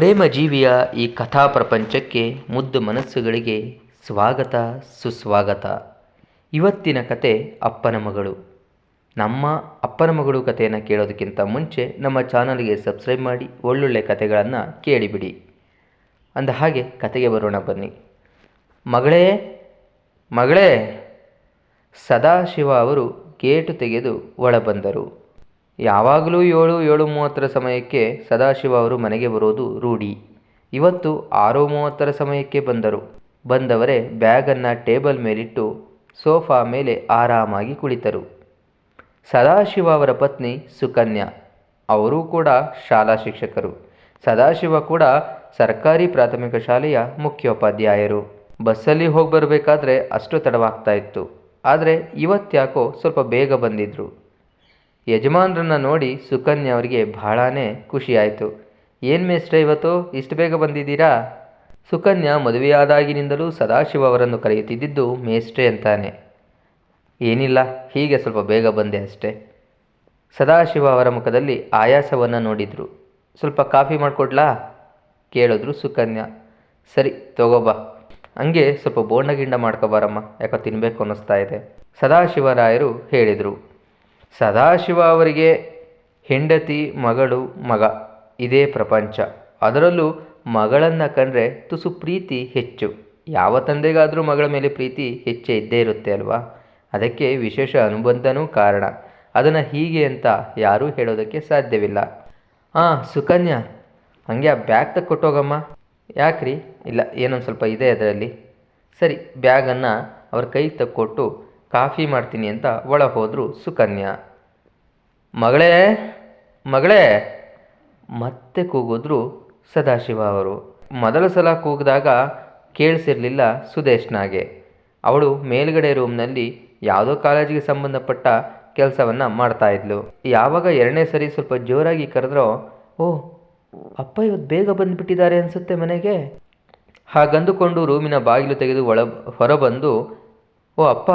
ಪ್ರೇಮ ಜೀವಿಯ ಈ ಕಥಾ ಪ್ರಪಂಚಕ್ಕೆ ಮುದ್ದು ಮನಸ್ಸುಗಳಿಗೆ ಸ್ವಾಗತ ಸುಸ್ವಾಗತ. ಇವತ್ತಿನ ಕತೆ ಅಪ್ಪನ ಮಗಳು. ನಮ್ಮ ಅಪ್ಪನ ಮಗಳು ಕಥೆಯನ್ನು ಕೇಳೋದಕ್ಕಿಂತ ಮುಂಚೆ ನಮ್ಮ ಚಾನಲ್ಗೆ ಸಬ್ಸ್ಕ್ರೈಬ್ ಮಾಡಿ ಒಳ್ಳೊಳ್ಳೆ ಕಥೆಗಳನ್ನು ಕೇಳಿಬಿಡಿ. ಅಂದ ಹಾಗೆ ಕತೆಗೆ ಬರೋಣ ಬನ್ನಿ. ಮಗಳೇ ಮಗಳೇ, ಸದಾಶಿವ ಅವರು ಗೇಟು ತೆಗೆದು ಒಳ ಬಂದರು ಯಾವಾಗಲೂ ಏಳು ಏಳು ಮೂವತ್ತರ ಸಮಯಕ್ಕೆ ಸದಾಶಿವ ಅವರು ಮನೆಗೆ ಬರೋದು ರೂಢಿ. ಇವತ್ತು ಆರು ಮೂವತ್ತರ ಸಮಯಕ್ಕೆ ಬಂದರು. ಬಂದವರೇ ಬ್ಯಾಗನ್ನು ಟೇಬಲ್ ಮೇಲಿಟ್ಟು ಸೋಫಾ ಮೇಲೆ ಆರಾಮಾಗಿ ಕುಳಿತರು. ಸದಾಶಿವ ಅವರ ಪತ್ನಿ ಸುಕನ್ಯಾ, ಅವರೂ ಕೂಡ ಶಾಲಾ ಶಿಕ್ಷಕರು. ಸದಾಶಿವ ಕೂಡ ಸರ್ಕಾರಿ ಪ್ರಾಥಮಿಕ ಶಾಲೆಯ ಮುಖ್ಯೋಪಾಧ್ಯಾಯರು. ಬಸ್ಸಲ್ಲಿ ಹೋಗಿ ಬರಬೇಕಾದ್ರೆ ಅಷ್ಟು ತಡವಾಗ್ತಾ ಇತ್ತು. ಆದರೆ ಇವತ್ತ್ಯಾಕೋ ಸ್ವಲ್ಪ ಬೇಗ ಬಂದಿದ್ರು. ಯಜಮಾನ್ರನ್ನ ನೋಡಿ ಸುಕನ್ಯಾ ಅವರಿಗೆ ಬಹಳಾನೇ ಖುಷಿಯಾಯಿತು. ಏನು ಮೇಸ್ಟ್ರ ಇವತ್ತು? ಇಷ್ಟು ಬೇಗ ಬಂದಿದ್ದೀರಾ? ಸುಕನ್ಯಾ ಮದುವೆಯಾದಾಗಿನಿಂದಲೂ ಸದಾಶಿವ ಅವರನ್ನು ಕರೆಯುತ್ತಿದ್ದಿದ್ದು ಮೇಷ್ಟ್ರೆ ಅಂತಾನೆ. ಏನಿಲ್ಲ, ಹೀಗೆ ಸ್ವಲ್ಪ ಬೇಗ ಬಂದೆ ಅಷ್ಟೇ. ಸದಾಶಿವ ಅವರ ಮುಖದಲ್ಲಿ ಆಯಾಸವನ್ನು ನೋಡಿದರು. ಸ್ವಲ್ಪ ಕಾಫಿ ಮಾಡಿಕೊಡ್ಲಾ? ಕೇಳಿದ್ರು ಸುಕನ್ಯಾ. ಸರಿ ತಗೋಬಾ ಹಂಗೆ ಸ್ವಲ್ಪ ಬೋಂಡಗಿಂಡ ಮಾಡ್ಕೊಬಾರಮ್ಮ ಯಾಕೋ ತಿನ್ನಬೇಕು ಅನ್ನಿಸ್ತಾ ಇದೆ. ಸದಾಶಿವರಾಯರು ಹೇಳಿದರು. ಸದಾಶಿವ ಅವರಿಗೆ ಹೆಂಡತಿ, ಮಗಳು, ಮಗ. ಇದೇ ಪ್ರಪಂಚ. ಅದರಲ್ಲೂ ಮಗಳನ್ನು ಕಂಡ್ರೆ ತುಸು ಪ್ರೀತಿ ಹೆಚ್ಚು. ಯಾವ ತಂದೆಗಾದರೂ ಮಗಳ ಮೇಲೆ ಪ್ರೀತಿ ಹೆಚ್ಚೇ ಇದ್ದೇ ಇರುತ್ತೆ ಅಲ್ವಾ? ಅದಕ್ಕೆ ವಿಶೇಷ ಅನುಬಂಧನೂ ಕಾರಣ. ಅದನ್ನು ಹೀಗೆ ಅಂತ ಯಾರೂ ಹೇಳೋದಕ್ಕೆ ಸಾಧ್ಯವಿಲ್ಲ. ಹಾಂ ಸುಕನ್ಯಾ, ಹಾಗೆ ಆ ಬ್ಯಾಗ್ ತಕ್ಕೊಟ್ಟೋಗಮ್ಮ. ಯಾಕ್ರಿ? ಇಲ್ಲ, ಏನೊಂದು ಸ್ವಲ್ಪ ಇದೆ ಅದರಲ್ಲಿ. ಸರಿ, ಬ್ಯಾಗನ್ನು ಅವ್ರ ಕೈ ತಕ್ಕೊಟ್ಟು ಕಾಫಿ ಮಾಡ್ತೀನಿ ಅಂತ ಒಳ ಹೋದರು ಸುಕನ್ಯಾ. ಮಗಳೇ ಮಗಳೇ. ಮತ್ತೆ ಕೂಗಿದ್ರು ಸದಾಶಿವ ಅವರು. ಮೊದಲ ಸಲ ಕೂಗಿದಾಗ ಕೇಳಿಸಿರಲಿಲ್ಲ ಸುದೇಶ್ನಾಗೆ ಅವಳು ಮೇಲ್ಗಡೆ ರೂಮ್ನಲ್ಲಿ ಯಾವುದೋ ಕಾಲೇಜಿಗೆ ಸಂಬಂಧಪಟ್ಟ ಕೆಲಸವನ್ನು ಮಾಡ್ತಾ ಇದ್ಲು. ಯಾವಾಗ ಎರಡನೇ ಸರಿ ಸ್ವಲ್ಪ ಜೋರಾಗಿ ಕರೆದ್ರೋ, ಓ, ಅಪ್ಪ ಇವತ್ತು ಬೇಗ ಬಂದುಬಿಟ್ಟಿದ್ದಾರೆ ಅನಿಸುತ್ತೆ ಮನೆಗೆ. ಹಾಗಂದುಕೊಂಡು ರೂಮಿನ ಬಾಗಿಲು ತೆಗೆದು ಒಳ, ಹೊರಬಂದು, ಓ, ಅಪ್ಪ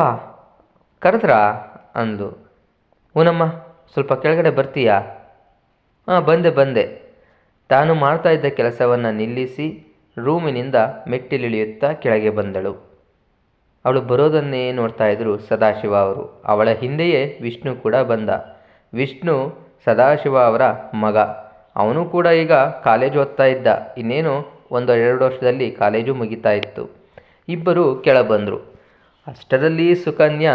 ಕರೆದ್ರಾ? ಅಂದು. ಊನಮ್ಮ, ಸ್ವಲ್ಪ ಕೆಳಗಡೆ ಬರ್ತೀಯಾ? ಹಾಂ ಬಂದೆ ಬಂದೆ. ತಾನು ಮಾಡ್ತಾ ಇದ್ದ ಕೆಲಸವನ್ನು ನಿಲ್ಲಿಸಿ ರೂಮಿನಿಂದ ಮೆಟ್ಟಿಲಿಳಿಯುತ್ತಾ ಕೆಳಗೆ ಬಂದಳು. ಅವಳು ಬರೋದನ್ನೇ ನೋಡ್ತಾ ಇದ್ರು ಸದಾಶಿವ ಅವರು. ಅವಳ ಹಿಂದೆಯೇ ವಿಷ್ಣು ಕೂಡ ಬಂದ. ವಿಷ್ಣು ಸದಾಶಿವ ಅವರ ಮಗ. ಅವನು ಕೂಡ ಈಗ ಕಾಲೇಜು ಓದ್ತಾ ಇದ್ದ. ಇನ್ನೇನು ಒಂದು ಎರಡು ವರ್ಷದಲ್ಲಿ ಕಾಲೇಜು ಮುಗಿತಾ ಇತ್ತು. ಇಬ್ಬರು ಕೆಳ ಬಂದರು ಅಷ್ಟರಲ್ಲಿ ಸುಕನ್ಯಾ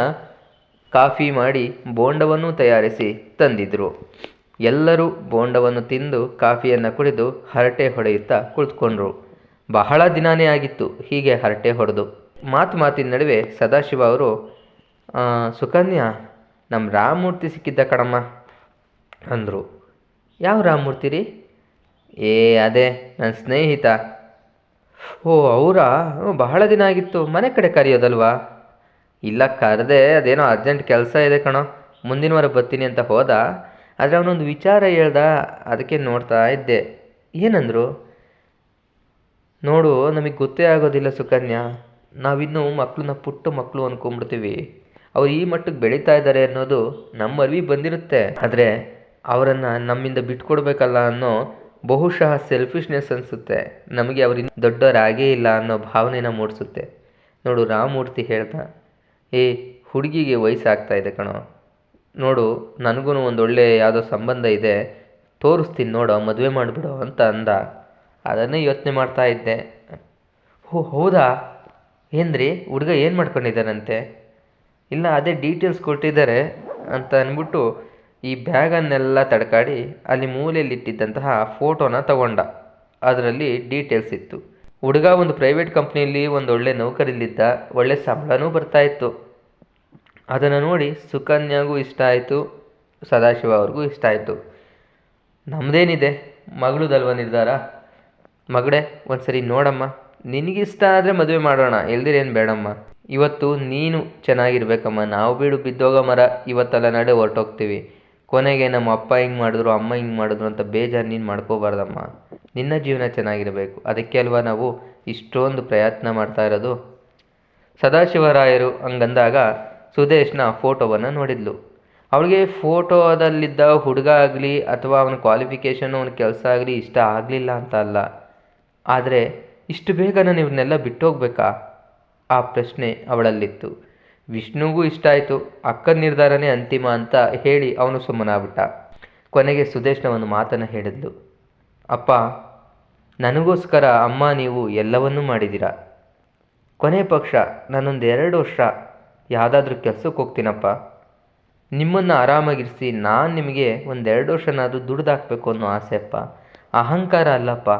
ಕಾಫಿ ಮಾಡಿ ಬೋಂಡವನ್ನು ತಯಾರಿಸಿ ತಂದಿದ್ರು. ಎಲ್ಲರೂ ಬೋಂಡವನ್ನು ತಿಂದು ಕಾಫಿಯನ್ನು ಕುಡಿದು ಹರಟೆ ಹೊಡೆಯುತ್ತಾ ಕುಳಿತುಕೊಂಡ್ರು. ಬಹಳ ದಿನಾನೇ ಆಗಿತ್ತು ಹೀಗೆ ಹರಟೆ ಹೊಡೆದು. ಮಾತು ಮಾತಿನ ನಡುವೆ ಸದಾಶಿವ ಅವರು "ಆ, ಸುಕನ್ಯಾ ನಮ್ಮ ರಾಮಮೂರ್ತಿ ಸಿಕ್ಕಿದ್ದ ಕಣಮ್ಮ ಅಂದರು. ಯಾವ ರಾಮಮೂರ್ತಿ ರೀ? ಏ ಅದೇ ನನ್ನ ಸ್ನೇಹಿತ. ಓ ಅವರಾ? ಬಹಳ ದಿನ ಆಗಿತ್ತು ಮನೆ ಕಡೆ ಕರೆಯೋದಲ್ವಾ? ಇಲ್ಲ ಕರೆದೆ, ಅದೇನೋ ಅರ್ಜೆಂಟ್ ಕೆಲಸ ಇದೆ ಕಣೋ, ಮುಂದಿನ ವಾರ ಬರ್ತೀನಿ ಅಂತ ಹೋದ, ಆದರೆ ಅವನೊಂದು ವಿಚಾರ ಹೇಳ್ದ, ಅದಕ್ಕೆ ನೋಡ್ತಾ ಇದ್ದೆ. ಏನಂದರು? ನೋಡು, ನಮಗೆ ಗೊತ್ತೇ ಆಗೋದಿಲ್ಲ ಸುಕನ್ಯಾ, ನಾವಿನ್ನೂ ಮಕ್ಕಳನ್ನ ಪುಟ್ಟ ಮಕ್ಕಳು ಅಂದ್ಕೊಂಡ್ಬಿಡ್ತೀವಿ ಅವ್ರು ಈ ಮಟ್ಟಕ್ಕೆ ಬೆಳೀತಾ ಇದ್ದಾರೆ ಅನ್ನೋದು ನಮ್ಮ ಅರಿವಿ ಬಂದಿರುತ್ತೆ. ಆದರೆ ಅವರನ್ನು ನಮ್ಮಿಂದ ಬಿಟ್ಕೊಡ್ಬೇಕಲ್ಲ ಅನ್ನೋ ಬಹುಶಃ ಸೆಲ್ಫಿಶ್ನೆಸ್ ಅನಿಸುತ್ತೆ. ನಮಗೆ ಅವರಿಂದ ದೊಡ್ಡವರಾಗೇ ಇಲ್ಲ ಅನ್ನೋ ಭಾವನೆನ ಮೂಡಿಸುತ್ತೆ. ನೋಡು ರಾಮಮೂರ್ತಿ ಹೇಳ್ತಾ ಏ ಹುಡುಗಿಗೆ ವಯಸ್ಸಾಗ್ತಾ ಇದೆ ಕಣೋ. ನೋಡು ನನಗೂ ಒಂದು ಒಳ್ಳೆ ಯಾವುದೋ ಸಂಬಂಧ ಇದೆ. ತೋರಿಸ್ತೀನಿ ನೋಡೋ, ಮದುವೆ ಮಾಡಿಬಿಡು ಅಂತ ಅಂದ. ಅದನ್ನೇ ಯೋಚನೆ ಮಾಡ್ತಾ ಇದ್ದೆ. ಹೋ, ಹೌದಾ? ಏನ್ರಿ, ಹುಡುಗ ಏನು ಮಾಡ್ಕೊಂಡಿದ್ದಾನಂತೆ? ಇಲ್ಲ, ಅದೇ ಡೀಟೇಲ್ಸ್ ಕೊಟ್ಟಿದ್ದಾರೆ ಅಂತ ಅಂದ್ಬಿಟ್ಟು ಈ ಬ್ಯಾಗನ್ನೆಲ್ಲ ತಡ್ಕಾಡಿ ಅಲ್ಲಿ ಮೂಲೆಯಲ್ಲಿಟ್ಟಿದ್ದಂತಹ ಫೋಟೋನ ತಗೊಂಡ. ಅದರಲ್ಲಿ ಡೀಟೇಲ್ಸ್ ಇತ್ತು. ಹುಡುಗ ಒಂದು ಪ್ರೈವೇಟ್ ಕಂಪ್ನಿಯಲ್ಲಿ ಒಂದು ಒಳ್ಳೆ ನೌಕರಿಲಿದ್ದ ಒಳ್ಳೆ ಸಂಬಳನೂ ಬರ್ತಾ ಇತ್ತು. ಅದನ್ನು ನೋಡಿ ಸುಕನ್ಯಾಗೂ ಇಷ್ಟ ಆಯಿತು, ಸದಾಶಿವ ಅವ್ರಿಗೂ ಇಷ್ಟ ಆಯಿತು. ನಮ್ಮದೇನಿದೆ ಮಗಳದಲ್ವ ನಿರ್ಧಾರ? ಮಗಳೇ, ಒಂದ್ಸರಿ ನೋಡಮ್ಮ. ನಿನಗಿಷ್ಟ ಆದರೆ ಮದುವೆ ಮಾಡೋಣ, ಎಲ್ದಿರೇನು ಬೇಡಮ್ಮ. ಇವತ್ತು ನೀನು ಚೆನ್ನಾಗಿರ್ಬೇಕಮ್ಮ. ನಾವು ಬೀಡು ಬಿದ್ದೋಗ ಮರ, ಇವತ್ತೆಲ್ಲ ನಡೆ ಹೊರಟೋಗ್ತೀವಿ. ಕೊನೆಗೆ ನಮ್ಮ ಅಪ್ಪ ಹಿಂಗೆ ಮಾಡಿದ್ರು, ಅಮ್ಮ ಹಿಂಗೆ ಮಾಡಿದ್ರು ಅಂತ ಬೇಜಾರು ನೀನು ಮಾಡ್ಕೋಬಾರ್ದಮ್ಮ. ನಿನ್ನ ಜೀವನ ಚೆನ್ನಾಗಿರಬೇಕು. ಅದಕ್ಕೆ ಅಲ್ವಾ ನಾವು ಇಷ್ಟೊಂದು ಪ್ರಯತ್ನ ಮಾಡ್ತಾ ಇರೋದು? ಸದಾಶಿವರಾಯರು ಹಂಗಂದಾಗ ಸುದೇಶ್ನ ಫೋಟೋವನ್ನು ನೋಡಿದ್ಲು. ಅವಳಿಗೆ ಫೋಟೋದಲ್ಲಿದ್ದ ಹುಡುಗ ಆಗಲಿ ಅಥವಾ ಅವನ ಕ್ವಾಲಿಫಿಕೇಷನ್ ಅವನ ಕೆಲಸ ಆಗಲಿ ಇಷ್ಟ ಆಗಲಿಲ್ಲ ಅಂತ ಅಲ್ಲ. ಆದರೆ ಇಷ್ಟು ಬೇಗ ನಾನು ಇವ್ರನ್ನೆಲ್ಲ ಬಿಟ್ಟೋಗ್ಬೇಕಾ? ಆ ಪ್ರಶ್ನೆ ಅವಳಲ್ಲಿತ್ತು. ವಿಷ್ಣುಗೂ ಇಷ್ಟ ಆಯಿತು. ಅಕ್ಕನ ನಿರ್ಧಾರನೇ ಅಂತಿಮ ಅಂತ ಹೇಳಿ ಅವನು ಸುಮ್ಮನಾಗ್ಬಿಟ್ಟ. ಕೊನೆಗೆ ಸುದೇಶ್ನ ಒಂದು ಮಾತನ್ನು ಹೇಳಿದ್ಲು. ಅಪ್ಪ, ನನಗೋಸ್ಕರ ಅಮ್ಮ ನೀವು ಎಲ್ಲವನ್ನೂ ಮಾಡಿದ್ದೀರ? ಕೊನೆ ಪಕ್ಷ, ನಾನೊಂದು ಎರಡು ವರ್ಷ ಯಾವುದಾದ್ರೂ ಕೆಲಸಕ್ಕೆ ಹೋಗ್ತೀನಪ್ಪ. ನಿಮ್ಮನ್ನು ಆರಾಮಾಗಿರಿಸಿ ನಾನು ನಿಮಗೆ ಒಂದೆರಡು ವರ್ಷನಾದರೂ ದುಡ್ದಾಕಬೇಕು ಅನ್ನೋ ಆಸೆ ಅಪ್ಪ. ಅಹಂಕಾರ ಅಲ್ಲಪ್ಪ.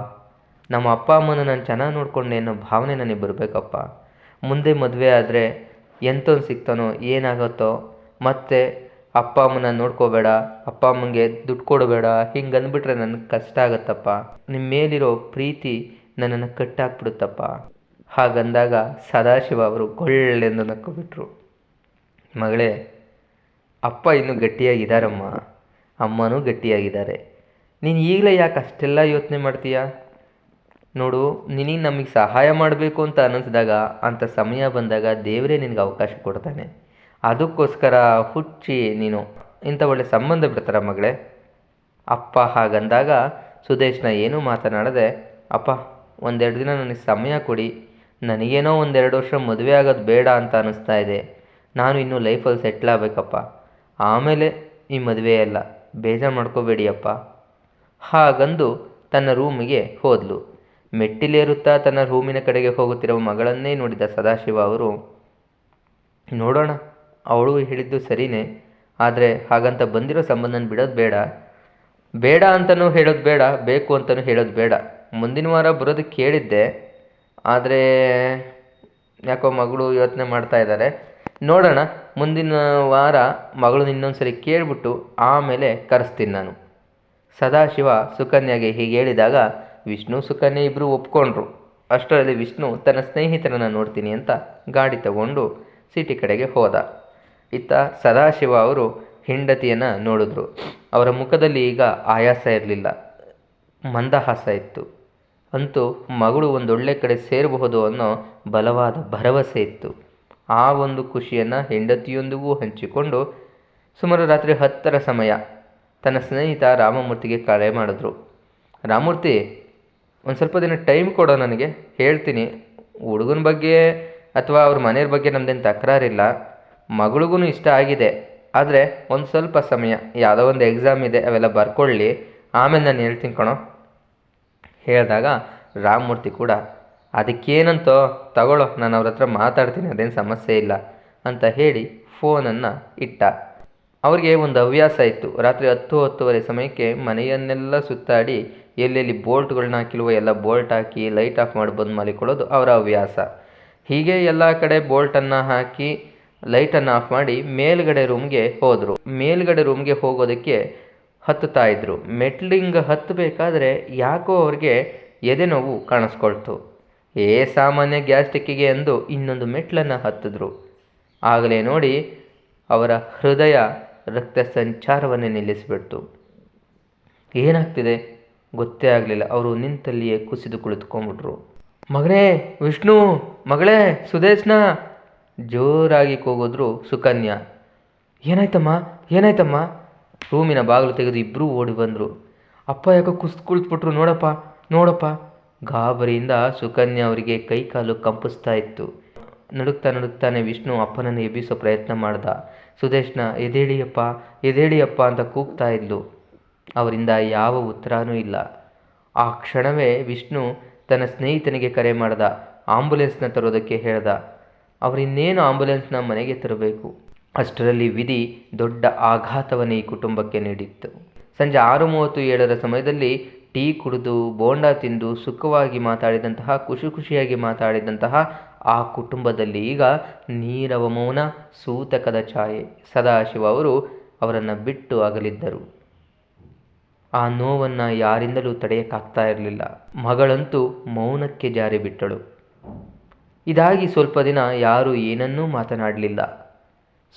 ನಮ್ಮ ಅಪ್ಪ, ಅಮ್ಮನ ನಾನು ಚೆನ್ನಾಗಿ ನೋಡ್ಕೊಂಡೆ ಅನ್ನೋ ಭಾವನೆ ನನಗೆ ಬರಬೇಕಪ್ಪ. ಮುಂದೆ ಮದುವೆ ಆದರೆ ಎಂಥವ್ನು ಸಿಗ್ತಾನೋ, ಏನಾಗುತ್ತೋ, ಮತ್ತೆ ಅಪ್ಪ ಅಮ್ಮನ ನೋಡ್ಕೋಬೇಡ, ಅಪ್ಪ ಅಮ್ಮಂಗೆ ದುಡ್ಡು ಕೊಡಬೇಡ ಹಿಂಗೆ ಅಂದ್ಬಿಟ್ರೆ ನನಗೆ ಕಷ್ಟ ಆಗುತ್ತಪ್ಪ. ನಿಮ್ಮ ಮೇಲಿರೋ ಪ್ರೀತಿ ನನ್ನನ್ನು ಕಟ್ಟಾಕ್ಬಿಡುತ್ತಪ್ಪ. ಹಾಗಂದಾಗ ಸದಾಶಿವ ಅವರು ಗೊಳ್ಳೆಂದು ನಕ್ಕೊಬಿಟ್ರು ಮಗಳೇ, ಅಪ್ಪ ಇನ್ನೂ ಗಟ್ಟಿಯಾಗಿದ್ದಾರಮ್ಮ. ಅಮ್ಮನೂ ಗಟ್ಟಿಯಾಗಿದ್ದಾರೆ. ನೀನು ಈಗಲೇ ಯಾಕೆ ಅಷ್ಟೆಲ್ಲ ಯೋಚನೆ ಮಾಡ್ತೀಯ? ನೋಡು, ನಿನಗೆ ನಮಗೆ ಸಹಾಯ ಮಾಡಬೇಕು ಅಂತ ಅನ್ನಿಸಿದಾಗ ಅಂಥ ಸಮಯ ಬಂದಾಗ ದೇವರೇ ನಿನಗೆ ಅವಕಾಶ ಕೊಡ್ತಾನೆ. ಅದಕ್ಕೋಸ್ಕರ ಹುಚ್ಚಿ ನೀನು. ಇಂಥ ಒಳ್ಳೆ ಸಂಬಂಧ ಬಿಡ್ತಾರ ಮಗಳೇ. ಅಪ್ಪ ಹಾಗಂದಾಗ ಸುದೇಶ್ನ ಏನೂ ಮಾತನಾಡದೆ, ಅಪ್ಪ, ಒಂದೆರಡು ದಿನ ನನಗೆ ಸಮಯ ಕೊಡಿ. ನನಗೇನೋ ಒಂದೆರಡು ವರ್ಷ ಮದುವೆ ಆಗೋದು ಬೇಡ ಅಂತ ಅನ್ನಿಸ್ತಾ ಇದೆ. ನಾನು ಇನ್ನೂ ಲೈಫಲ್ಲಿ ಸೆಟ್ಲ್ ಆಗಬೇಕಪ್ಪ. ಆಮೇಲೆ ಈ ಮದುವೆ ಅಲ್ಲ ಬೇಜಾರು ಮಾಡ್ಕೋಬೇಡಿ ಅಪ್ಪ. ಹಾಗಂದು ತನ್ನ ರೂಮಿಗೆ ಹೋದ್ಲು. ಮೆಟ್ಟಿಲೇರುತ್ತಾ ತನ್ನ ರೂಮಿನ ಕಡೆಗೆ ಹೋಗುತ್ತಿರುವ ಮಗಳನ್ನೇ ನೋಡಿದ ಸದಾಶಿವ ಅವರು, ನೋಡೋಣ ಅವಳು ಹೇಳಿದ್ದು ಸರಿನೇ? ಆದರೆ ಹಾಗಂತ ಬಂದಿರೋ ಸಂಬಂಧನ ಬಿಡೋದು ಬೇಡ. ಬೇಡ ಅಂತಲೂ ಹೇಳೋದು ಬೇಡ, ಬೇಕು ಅಂತಲೂ ಹೇಳೋದು ಬೇಡ. ಮುಂದಿನ ವಾರ ಬರೋದು ಕೇಳಿದ್ದೆ. ಆದರೆ ಯಾಕೋ ಮಗಳು ಯೋಚನೆ ಮಾಡ್ತಾ ಇದ್ದಾರೆ ನೋಡೋಣ, ಮುಂದಿನ ವಾರ ಮಗಳು ಇನ್ನೊಂದು ಸರಿ ಕೇಳಿಬಿಟ್ಟು ಆಮೇಲೆ ಕರೆಸ್ತೀನಿ ನಾನು. ಸದಾಶಿವ ಸುಕನ್ಯಾಗೆ ಹೀಗೆ ಹೇಳಿದಾಗ ವಿಷ್ಣು ಸುಕನ್ಯಾ ಇಬ್ಬರು ಒಪ್ಕೊಂಡ್ರು. ಅಷ್ಟರಲ್ಲಿ ವಿಷ್ಣು ತನ್ನ ಸ್ನೇಹಿತರನ್ನು ನೋಡ್ತೀನಿ ಅಂತ ಗಾಡಿ ತಗೊಂಡು ಸಿಟಿ ಕಡೆಗೆ ಹೋದ. ಇತ್ತ ಸದಾಶಿವ ಅವರು ಹೆಂಡತಿಯನ್ನು ನೋಡಿದ್ರು. ಅವರ ಮುಖದಲ್ಲಿ ಈಗ ಆಯಾಸ ಇರಲಿಲ್ಲ. ಮಂದಹಾಸ ಇತ್ತು. ಅಂತೂ ಮಗಳು ಒಂದೊಳ್ಳೆ ಕಡೆ ಸೇರಬಹುದು ಅನ್ನೋ ಬಲವಾದ ಭರವಸೆ ಇತ್ತು. ಆ ಒಂದು ಖುಷಿಯನ್ನು ಹೆಂಡತಿಯೊಂದಿಗೂ ಹಂಚಿಕೊಂಡು ಸುಮಾರು ರಾತ್ರಿ ಹತ್ತರ ಸಮಯ ತನ್ನ ಸ್ನೇಹಿತ ರಾಮಮೂರ್ತಿಗೆ ಕರೆ ಮಾಡಿದ್ರು. ರಾಮಮೂರ್ತಿ, ಒಂದು ಸ್ವಲ್ಪ ದಿನ ಟೈಮ್ ಕೊಡೋ ನನಗೆ. ಹೇಳ್ತೀನಿ. ಹುಡುಗನ ಬಗ್ಗೆ ಅಥವಾ ಅವ್ರ ಮನೆಯವ್ರ ಬಗ್ಗೆ ನಮ್ಮದೇನು ತಕರಾರಿಲ್ಲ. ಮಗಳಿಗೂ ಇಷ್ಟ ಆಗಿದೆ. ಆದರೆ ಒಂದು ಸ್ವಲ್ಪ ಸಮಯ, ಯಾವುದೋ ಒಂದು ಎಕ್ಸಾಮ್ ಇದೆ, ಅವೆಲ್ಲ ಬರ್ಕೊಳ್ಳಿ. ಆಮೇಲೆ ನಾನು ಹೇಳ್ತೀನಿ ಕಣೋ. ಹೇಳಿದಾಗ ರಾಮಮೂರ್ತಿ ಕೂಡ, ಅದಕ್ಕೇನಂತೋ ತಗೊಳ್ಳೋ, ನಾನು ಅವ್ರ ಹತ್ರ ಮಾತಾಡ್ತೀನಿ, ಅದೇನು ಸಮಸ್ಯೆ ಇಲ್ಲ ಅಂತ ಹೇಳಿ ಫೋನನ್ನು ಇಟ್ಟ. ಅವ್ರಿಗೆ ಒಂದು ಹವ್ಯಾಸ ಇತ್ತು. ರಾತ್ರಿ ಹತ್ತು ಹತ್ತುವರೆ ಸಮಯಕ್ಕೆ ಮನೆಯನ್ನೆಲ್ಲ ಸುತ್ತಾಡಿ, ಎಲ್ಲೆಲ್ಲಿ ಬೋಲ್ಟ್ಗಳನ್ನ ಹಾಕಿಲ್ವೋ, ಎಲ್ಲ ಬೋಲ್ಟ್ ಹಾಕಿ, ಲೈಟ್ ಆಫ್ ಮಾಡಿ ಬಂದು ಮಲಿಕೊಳ್ಳೋದು ಅವರ ಹವ್ಯಾಸ. ಹೀಗೆ ಎಲ್ಲ ಕಡೆ ಬೋಲ್ಟನ್ನು ಹಾಕಿ ಲೈಟನ್ನು ಆಫ್ ಮಾಡಿ ಮೇಲ್ಗಡೆ ರೂಮ್ಗೆ ಹೋದರು. ಮೇಲ್ಗಡೆ ರೂಮ್ಗೆ ಹೋಗೋದಕ್ಕೆ ಹತ್ತುತ್ತಾ ಇದ್ದರು ಮೆಟ್ಲಿಂಗ್ ಹತ್ತಬೇಕಾದ್ರೆ ಯಾಕೋ ಅವ್ರಿಗೆ ಎದೆ ನೋವು ಕಾಣಿಸ್ಕೊಳ್ತು. ಏ ಸಾಮಾನ್ಯ ಗ್ಯಾಸ್ಟಿಕ್ಕಿಗೆ ಎಂದು ಇನ್ನೊಂದು ಮೆಟ್ಲನ್ನು ಹತ್ತಿದ್ರು. ಆಗಲೇ ನೋಡಿ ಅವರ ಹೃದಯ ರಕ್ತ ಸಂಚಾರವನ್ನೇ ನಿಲ್ಲಿಸಿಬಿಡ್ತು. ಏನಾಗ್ತಿದೆ? ಗೊತ್ತೇ ಆಗಲಿಲ್ಲ. ಅವರು ನಿಂತಲ್ಲಿಯೇ ಕುಸಿದು ಕುಳಿತುಕೊಂಡ್ಬಿಟ್ರು. ಮಗನೇ, ವಿಷ್ಣು, ಮಗಳೇ, ಸುದೇಶ್ನ! ಜೋರಾಗಿ ಕೂಗಿದ್ರು ಸುಕನ್ಯಾ. ಏನಾಯ್ತಮ್ಮ? ಏನಾಯ್ತಮ್ಮ? ರೂಮಿನ ಬಾಗಿಲು ತೆಗೆದು ಇಬ್ಬರೂ ಓಡಿ ಬಂದರು. ಅಪ್ಪ ಯಾಕೋ ಕುಸ್ ಕುಳಿತುಬಿಟ್ರು ನೋಡಪ್ಪ ನೋಡಪ್ಪ. ಗಾಬರಿಯಿಂದ ಸುಕನ್ಯಾ ಅವರಿಗೆ ಕೈ ಕಾಲು ಕಂಪಿಸ್ತಾ ಇತ್ತು. ನಡುಕ್ತಾ ನಡುಕ್ತಾನೆ ವಿಷ್ಣು ಅಪ್ಪನನ್ನು ಎಬ್ಬಿಸೋ ಪ್ರಯತ್ನ ಮಾಡ್ದ. ಸುದೇಶ್ನ ಎದೇಳಿಯಪ್ಪ ಎದೇಳಿಯಪ್ಪ ಅಂತ ಕೂಗ್ತಾ ಇದ್ಲು. ಅವರಿಂದ ಯಾವ ಉತ್ತರನೂ ಇಲ್ಲ. ಆ ಕ್ಷಣವೇ ವಿಷ್ಣು ತನ್ನ ಸ್ನೇಹಿತನಿಗೆ ಕರೆ ಮಾಡ್ದ. ಆಂಬುಲೆನ್ಸ್ನ ತರೋದಕ್ಕೆ ಹೇಳ್ದ. ಅವರಿನ್ನೇನು ಆಂಬುಲೆನ್ಸ್ನ ಮನೆಗೆ ತರಬೇಕು? ಅಷ್ಟರಲ್ಲಿ ವಿಧಿ ದೊಡ್ಡ ಆಘಾತವನ್ನು ಈ ಕುಟುಂಬಕ್ಕೆ ನೀಡಿತ್ತು. ಸಂಜೆ ಆರು ಮೂವತ್ತು ಏಳರ ಸಮಯದಲ್ಲಿ ಟೀ ಕುಡಿದು ಬೋಂಡ ತಿಂದು ಸುಖವಾಗಿ ಮಾತಾಡಿದಂತಹ, ಖುಷಿ ಖುಷಿಯಾಗಿ ಮಾತಾಡಿದಂತಹ ಆ ಕುಟುಂಬದಲ್ಲಿ ಈಗ ನೀರವ ಮೌನ, ಸೂತಕದ ಛಾಯೆ. ಸದಾಶಿವ ಅವರು ಅವರನ್ನು ಬಿಟ್ಟು ಅಗಲಿದ್ದರು. ಆ ನೋವನ್ನು ಯಾರಿಂದಲೂ ತಡೆಯಕ್ಕಾಗ್ತಾ ಇರಲಿಲ್ಲ. ಮಗಳಂತೂ ಮೌನಕ್ಕೆ ಜಾರಿ ಬಿಟ್ಟಳು ಇದಾಗಿ ಸ್ವಲ್ಪ ದಿನ ಯಾರೂ ಏನನ್ನೂ ಮಾತನಾಡಲಿಲ್ಲ.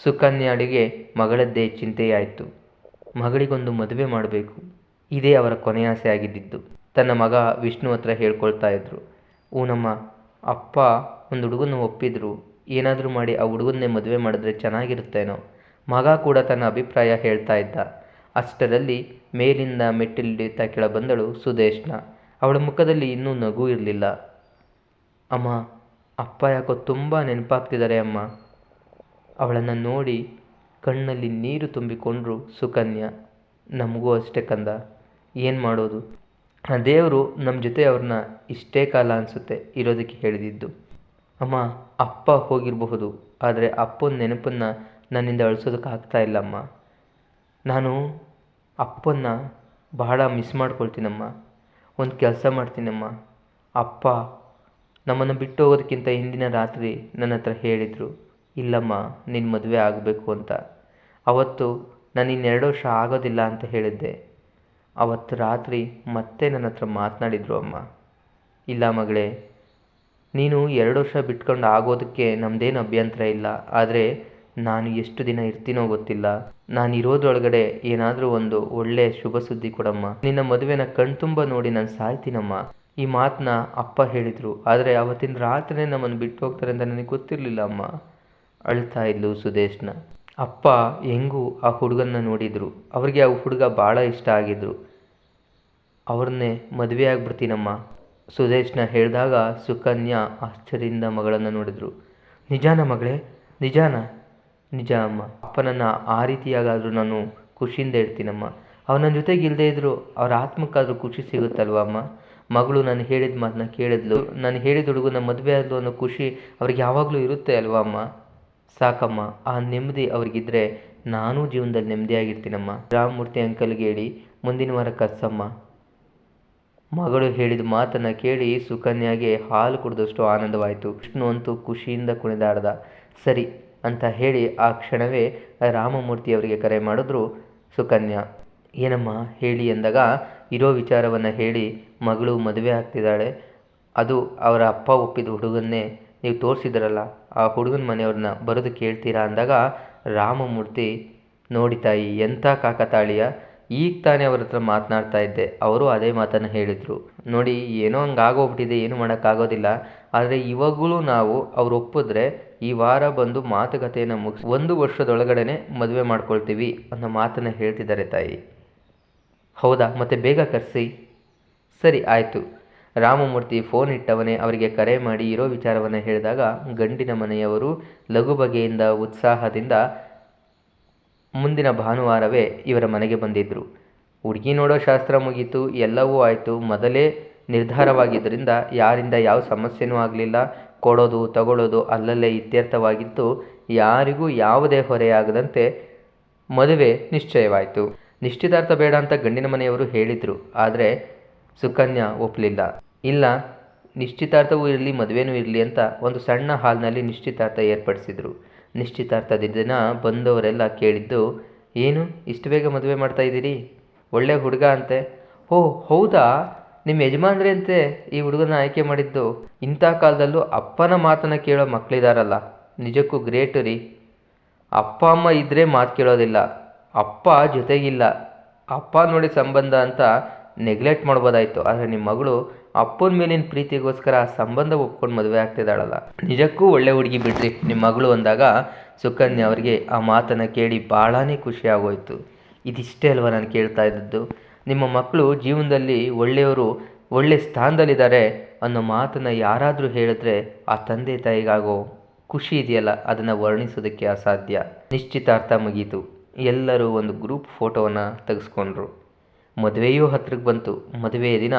ಸುಕನ್ಯಾಳಿಗೆ ಮಗಳದ್ದೇ ಚಿಂತೆಯಾಯಿತು. ಮಗಳಿಗೊಂದು ಮದುವೆ ಮಾಡಬೇಕು. ಇದೇ ಅವರ ಕೊನೆಯಾಸೆ ಆಗಿದ್ದಿದ್ದು. ತನ್ನ ಮಗ ವಿಷ್ಣು ಹತ್ರ ಹೇಳ್ಕೊಳ್ತಾ ಇದ್ರು. ನಮ್ಮ ಅಪ್ಪ ಒಂದು ಹುಡುಗನ ಒಪ್ಪಿದ್ರು. ಏನಾದರೂ ಮಾಡಿ ಆ ಹುಡುಗನ್ನೇ ಮದುವೆ ಮಾಡಿದ್ರೆ ಚೆನ್ನಾಗಿರುತ್ತೇನೋ? ಮಗ ಕೂಡ ತನ್ನ ಅಭಿಪ್ರಾಯ ಹೇಳ್ತಾ ಇದ್ದ. ಅಷ್ಟರಲ್ಲಿ ಮೇಲಿಂದ ಮೆಟ್ಟಿಲಿಳಿತಾ ಕೆಳ ಬಂದಳು ಸುದೇಶ್ನ. ಅವಳ ಮುಖದಲ್ಲಿ ಇನ್ನೂ ನಗು ಇರಲಿಲ್ಲ. ಅಮ್ಮ ಅಪ್ಪ ಯಾಕೋ ತುಂಬ ನೆನಪಾಗ್ತಿದ್ದಾರೆ ಅಮ್ಮ. ಅವಳನ್ನು ನೋಡಿ ಕಣ್ಣಲ್ಲಿ ನೀರು ತುಂಬಿಕೊಂಡ್ರು ಸುಕನ್ಯಾ. ನಮಗೂ ಅಷ್ಟೇ ಕಂದ. ಏನು ಮಾಡೋದು? ಆ ದೇವರು ನಮ್ಮ ಜೊತೆ ಅವ್ರನ್ನ ಇಷ್ಟೇ ಕಾಲ ಅನಿಸುತ್ತೆ ಇರೋದಕ್ಕೆ ಹೇಳಿದಿದ್ದು ಅಮ್ಮ, ಅಪ್ಪ ಹೋಗಿರಬಹುದು, ಆದರೆ ಅಪ್ಪನ ನೆನಪನ್ನು ನನ್ನಿಂದ ಅಳಿಸೋದಕ್ಕೆ ಆಗ್ತಾ ಇಲ್ಲಮ್ಮ ನಾನು ಅಪ್ಪನ್ನ ಬಹಳ ಮಿಸ್ ಮಾಡ್ಕೊಳ್ತೀನಮ್ಮ. ಒಂದು ಕೆಲಸ ಮಾಡ್ತೀನಮ್ಮ. ಅಪ್ಪ ನಮ್ಮನ್ನು ಬಿಟ್ಟು ಹೋಗೋದಕ್ಕಿಂತ ಹಿಂದಿನ ರಾತ್ರಿ ನನ್ನ ಹತ್ರ ಹೇಳಿದರು, ಇಲ್ಲಮ್ಮ ನಿನ್ನ ಮದುವೆ ಆಗಬೇಕು ಅಂತ. ಅವತ್ತು ನಾನು ಇನ್ನೆರಡು ವರ್ಷ ಆಗೋದಿಲ್ಲ ಅಂತ ಹೇಳಿದ್ದೆ. ಅವತ್ತು ರಾತ್ರಿ ಮತ್ತೆ ನನ್ನ ಹತ್ರ ಮಾತನಾಡಿದರು ಅಮ್ಮ. ಇಲ್ಲ ಮಗಳೇ, ನೀನು ಎರಡು ವರ್ಷ ಬಿಟ್ಕೊಂಡು ಆಗೋದಕ್ಕೆ ನಮ್ಮದೇನು ಅಭ್ಯಂತರ ಇಲ್ಲ. ಆದರೆ ನಾನು ಎಷ್ಟು ದಿನ ಇರ್ತೀನೋ ಗೊತ್ತಿಲ್ಲ. ನಾನು ಇರೋದ್ರೊಳಗಡೆ ಏನಾದರೂ ಒಂದು ಒಳ್ಳೆಯ ಶುಭ ಸುದ್ದಿ ಕೊಡಮ್ಮ. ನಿನ್ನ ಮದುವೆನ ಕಣ್ತುಂಬ ನೋಡಿ ನಾನು ಸಾಯ್ತೀನಮ್ಮ. ಈ ಮಾತನ್ನ ಅಪ್ಪ ಹೇಳಿದರು. ಆದರೆ ಅವತ್ತಿನ ರಾತ್ರಿನೇ ನಮ್ಮನ್ನು ಬಿಟ್ಟು ಹೋಗ್ತಾರೆ ಅಂತ ನನಗೆ ಗೊತ್ತಿರಲಿಲ್ಲ ಅಮ್ಮ. ಅಳ್ತಾ ಇದ್ಲು ಸುದೇಶ್ನ. ಅಪ್ಪ, ಹೆಂಗೂ ಆ ಹುಡುಗನ್ನ ನೋಡಿದರು. ಅವರಿಗೆ ಆ ಹುಡುಗ ಭಾಳ ಇಷ್ಟ ಆಗಿದ್ರು. ಅವ್ರನ್ನೇ ಮದುವೆ ಆಗಿಬಿಡ್ತೀನಮ್ಮ. ಸುದೇಶ್ನ ಹೇಳಿದಾಗ ಸುಕನ್ಯಾ ಆಶ್ಚರ್ಯದಿಂದ ಮಗಳನ್ನು ನೋಡಿದ್ರು. ನಿಜಾನ ಮಗಳೇ? ನಿಜಾನ? ನಿಜ ಅಮ್ಮ. ಅಪ್ಪನನ್ನು ಆ ರೀತಿಯಾಗಾದರೂ ನಾನು ಖುಷಿಯಿಂದ ಇಡ್ತೀನಮ್ಮ ಅವನ ಜೊತೆಗೆ ಇಲ್ಲದೇ ಇದ್ದರೂ ಅವರ ಆತ್ಮಕ್ಕಾದರೂ ಖುಷಿ ಸಿಗುತ್ತಲ್ವ ಅಮ್ಮ? ಮಗಳು ನಾನು ಹೇಳಿದ ಮಾತನ್ನ ಕೇಳಿದ್ಲು. ನಾನು ಹೇಳಿದ ಹುಡುಗನ ಮದುವೆ ಆದಲು ಅನ್ನೋ ಖುಷಿ ಅವ್ರಿಗೆ ಯಾವಾಗಲೂ ಇರುತ್ತೆ ಅಲ್ವಾ ಅಮ್ಮ? ಸಾಕಮ್ಮ, ಆ ನೆಮ್ಮದಿ ಅವ್ರಿಗಿದ್ರೆ ನಾನೂ ಜೀವನದಲ್ಲಿ ನೆಮ್ಮದಿಯಾಗಿರ್ತೀನಮ್ಮ. ರಾಮಮೂರ್ತಿ ಅಂಕಲ್ಗೆ ಹೇಳಿ, ಮುಂದಿನ ವಾರ ಕಸಮ್ಮ ಮಗಳು ಹೇಳಿದ ಮಾತನ್ನು ಕೇಳಿ ಸುಕನ್ಯಾಗೆ ಹಾಲು ಕುಡಿದಷ್ಟು ಆನಂದವಾಯಿತು. ವಿಷ್ಣು ಅಂತೂ ಖುಷಿಯಿಂದ ಕುಣಿದಾಡ್ದ. ಸರಿ ಅಂತ ಹೇಳಿ ಆ ಕ್ಷಣವೇ ರಾಮಮೂರ್ತಿ ಅವರಿಗೆ ಕರೆ ಮಾಡಿದ್ರು ಸುಕನ್ಯಾ. ಏನಮ್ಮ ಹೇಳಿ ಎಂದಾಗ ಇರೋ ವಿಚಾರವನ್ನು ಹೇಳಿ ಮಗಳು ಮದುವೆ ಆಗ್ತಿದ್ದಾಳೆ. ಅದು ಅವರ ಅಪ್ಪ ಒಪ್ಪಿದ ಹುಡುಗನ್ನೇ ನೀವು ತೋರಿಸಿದ್ರಲ್ಲ, ಆ ಹುಡುಗನ ಮನೆಯವ್ರನ್ನ ಬರೋದು ಕೇಳ್ತೀರಾ ಅಂದಾಗ, ರಾಮಮೂರ್ತಿ, ನೋಡಿ ತಾಯಿ, ಎಂಥ ಕಾಕತಾಳೀಯ. ಈಗ ತಾನೇ ಅವ್ರ ಹತ್ರ ಮಾತನಾಡ್ತಾ ಇದ್ದೆ. ಅವರು ಅದೇ ಮಾತನ್ನು ಹೇಳಿದರು. ನೋಡಿ, ಏನೋ ಹಂಗೆ ಆಗೋಗ್ಬಿಟ್ಟಿದೆ, ಏನು ಮಾಡೋಕ್ಕಾಗೋದಿಲ್ಲ. ಆದರೆ ಇವಾಗಲೂ ನಾವು ಅವ್ರು ಒಪ್ಪಿದ್ರೆ ಈ ವಾರ ಬಂದು ಮಾತುಕತೆಯನ್ನು ಮುಗಿಸಿ, ಒಂದು ವರ್ಷದೊಳಗಡೆ ಮದುವೆ ಮಾಡ್ಕೊಳ್ತೀವಿ ಅನ್ನೋ ಮಾತನ್ನು ಹೇಳ್ತಿದ್ದಾರೆ ತಾಯಿ. ಹೌದಾ? ಮತ್ತೆ ಬೇಗ ಕರೆಸಿ. ಸರಿ, ಆಯಿತು. ರಾಮಮೂರ್ತಿ ಫೋನ್ ಇಟ್ಟವನೇ ಅವರಿಗೆ ಕರೆ ಮಾಡಿ ಇರೋ ವಿಚಾರವನ್ನು ಹೇಳಿದಾಗ ಗಂಡಿನ ಮನೆಯವರು ಲಘು ಬಗೆಯಿಂದ ಉತ್ಸಾಹದಿಂದ ಮುಂದಿನ ಭಾನುವಾರವೇ ಇವರ ಮನೆಗೆ ಬಂದಿದ್ದರು ಹುಡುಗಿ ನೋಡೋ ಶಾಸ್ತ್ರ ಮುಗೀತು, ಎಲ್ಲವೂ ಆಯಿತು. ಮೊದಲೇ ನಿರ್ಧಾರವಾಗಿದ್ದರಿಂದ ಯಾರಿಂದ ಯಾವ ಸಮಸ್ಯೆನೂ ಆಗಲಿಲ್ಲ. ಕೊಡೋದು, ತಗೊಳ್ಳೋದು ಅಲ್ಲಲ್ಲೇ ಇತ್ಯರ್ಥವಾಗಿತ್ತು. ಯಾರಿಗೂ ಯಾವುದೇ ಹೊರೆಯಾಗದಂತೆ ಮದುವೆ ನಿಶ್ಚಯವಾಯಿತು. ನಿಶ್ಚಿತಾರ್ಥ ಬೇಡ ಅಂತ ಗಂಡಿನ ಮನೆಯವರು ಹೇಳಿದರು, ಆದರೆ ಸುಕನ್ಯಾ ಒಪ್ಪಲಿಲ್ಲ ಇಲ್ಲ, ನಿಶ್ಚಿತಾರ್ಥವೂ ಇರಲಿ, ಮದುವೆನೂ ಇರಲಿ ಅಂತ ಒಂದು ಸಣ್ಣ ಹಾಲ್ನಲ್ಲಿ ನಿಶ್ಚಿತಾರ್ಥ ಏರ್ಪಡಿಸಿದರು. ನಿಶ್ಚಿತಾರ್ಥದ ದಿನ ಬಂದವರೆಲ್ಲ ಕೇಳಿದ್ದು, ಏನು, ಇಷ್ಟು ಬೇಗ ಮದುವೆ ಮಾಡ್ತಾ ಇದ್ದೀರಿ? ಒಳ್ಳೆ ಹುಡುಗ ಅಂತೆ. ಓ, ಹೌದಾ? ನಿಮ್ಮ ಯಜಮಾನ್ರಿ ಅಂತೆ, ಈ ಹುಡುಗನ ಆಯ್ಕೆ ಮಾಡಿದ್ದು? ಇಂಥ ಕಾಲದಲ್ಲೂ ಅಪ್ಪನ ಮಾತನ್ನು ಕೇಳೋ ಮಕ್ಕಳಿದಾರಲ್ಲ ನಿಜಕ್ಕೂ ಗ್ರೇಟು ರೀ. ಅಪ್ಪ, ಅಮ್ಮ ಇದ್ದರೆ ಮಾತು ಕೇಳೋದಿಲ್ಲ. ಅಪ್ಪ ಜೊತೆಗಿಲ್ಲ. ಅಪ್ಪ ನೋಡಿ ಸಂಬಂಧ ಅಂತ ನೆಗ್ಲೆಕ್ಟ್ ಮಾಡ್ಬೋದಾಯ್ತು. ಆದರೆ ನಿಮ್ಮ ಮಗಳು ಅಪ್ಪನ ಮೇಲಿನ ಪ್ರೀತಿಗೋಸ್ಕರ ಆ ಸಂಬಂಧ ಒಪ್ಕೊಂಡು ಮದುವೆ ಆಗ್ತಿದ್ದಾಳಲ್ಲ. ನಿಜಕ್ಕೂ ಒಳ್ಳೆ ಹುಡುಗಿ ಬಿಡ್ರಿ. ನಿಮ್ಮ ಮಗಳು ಅಂದಾಗ ಸುಕನ್ಯಾ ಅವರಿಗೆ ಆ ಮಾತನ್ನು ಕೇಳಿ ಭಾಳನೇ ಖುಷಿ ಆಗೋಯ್ತು. ಇದಿಷ್ಟೇ ಅಲ್ವಾ ನಾನು ಕೇಳ್ತಾ ಇದ್ದದ್ದು? ನಿಮ್ಮ ಮಕ್ಕಳು ಜೀವನದಲ್ಲಿ ಒಳ್ಳೆಯವರು ಒಳ್ಳೆ ಸ್ಥಾನದಲ್ಲಿದ್ದಾರೆ ಅನ್ನೋ ಮಾತನ್ನು ಯಾರಾದರೂ ಹೇಳಿದ್ರೆ ಆ ತಂದೆ ತಾಯಿಗಾಗೋ ಖುಷಿ ಇದೆಯಲ್ಲ? ಅದನ್ನು ವರ್ಣಿಸೋದಕ್ಕೆ ಅಸಾಧ್ಯ. ನಿಶ್ಚಿತಾರ್ಥ ಮುಗೀತು. ಎಲ್ಲರೂ ಒಂದು ಗ್ರೂಪ್ ಫೋಟೋವನ್ನು ತೆಗೆಸ್ಕೊಂಡ್ರು. ಮದುವೆಯೂ ಹತ್ರಕ್ಕೆ ಬಂತು. ಮದುವೆಯ ದಿನ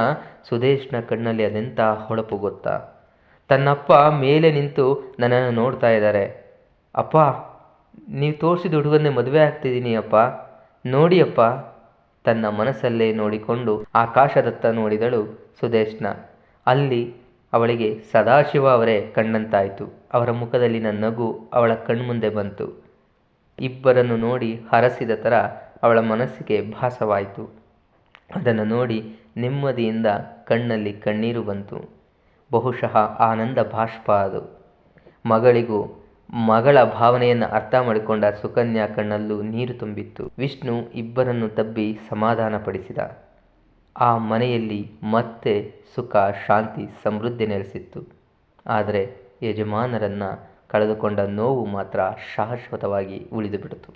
ಸುದೇಶ್ನ ಕಣ್ಣಲ್ಲಿ ಅದೆಂಥ ಹೊಳಪು ಗೊತ್ತಾ? ತನ್ನಪ್ಪ ಮೇಲೆ ನಿಂತು ನನ್ನನ್ನು ನೋಡ್ತಾ ಇದ್ದಾರೆ. ಅಪ್ಪ, ನೀವು ತೋರಿಸಿದ ಹುಡುಗನ್ನೇ ಮದುವೆ ಆಗ್ತಿದ್ದೀನಿ ಅಪ್ಪ. ನೋಡಿಯಪ್ಪ ತನ್ನ ಮನಸ್ಸಲ್ಲೇ ನೋಡಿಕೊಂಡು ಆಕಾಶದತ್ತ ನೋಡಿದಳು ಸುದೇಶ್ನ. ಅಲ್ಲಿ ಅವಳಿಗೆ ಸದಾಶಿವ ಅವರೇ ಕಣ್ಣಂತಾಯಿತು. ಅವರ ಮುಖದಲ್ಲಿನ ನಗು ಅವಳ ಕಣ್ಮುಂದೆ ಬಂತು. ಇಬ್ಬರನ್ನು ನೋಡಿ ಹರಸಿದ ಥರ ಅವಳ ಮನಸ್ಸಿಗೆ ಭಾಸವಾಯಿತು. ಅದನ್ನು ನೋಡಿ ನೆಮ್ಮದಿಯಿಂದ ಕಣ್ಣಲ್ಲಿ ಕಣ್ಣೀರು ಬಂತು. ಬಹುಶಃ ಆನಂದ ಭಾಷ್ಪ ಅದು. ಮಗಳಿಗೂ ಮಗಳ ಭಾವನೆಯನ್ನು ಅರ್ಥ ಮಾಡಿಕೊಂಡ ಸುಕನ್ಯಾ ಕಣ್ಣಲ್ಲೂ ನೀರು ತುಂಬಿತ್ತು. ವಿಷ್ಣು ಇಬ್ಬರನ್ನು ತಬ್ಬಿ ಸಮಾಧಾನಪಡಿಸಿದ. ಆ ಮನೆಯಲ್ಲಿ ಮತ್ತೆ ಸುಖ, ಶಾಂತಿ, ಸಮೃದ್ಧಿ ನೆಲೆಸಿತ್ತು. ಆದರೆ ಯಜಮಾನರನ್ನು ಕಳೆದುಕೊಂಡ ನೋವು ಮಾತ್ರ ಶಾಶ್ವತವಾಗಿ ಉಳಿದು ಬಿಡಿತು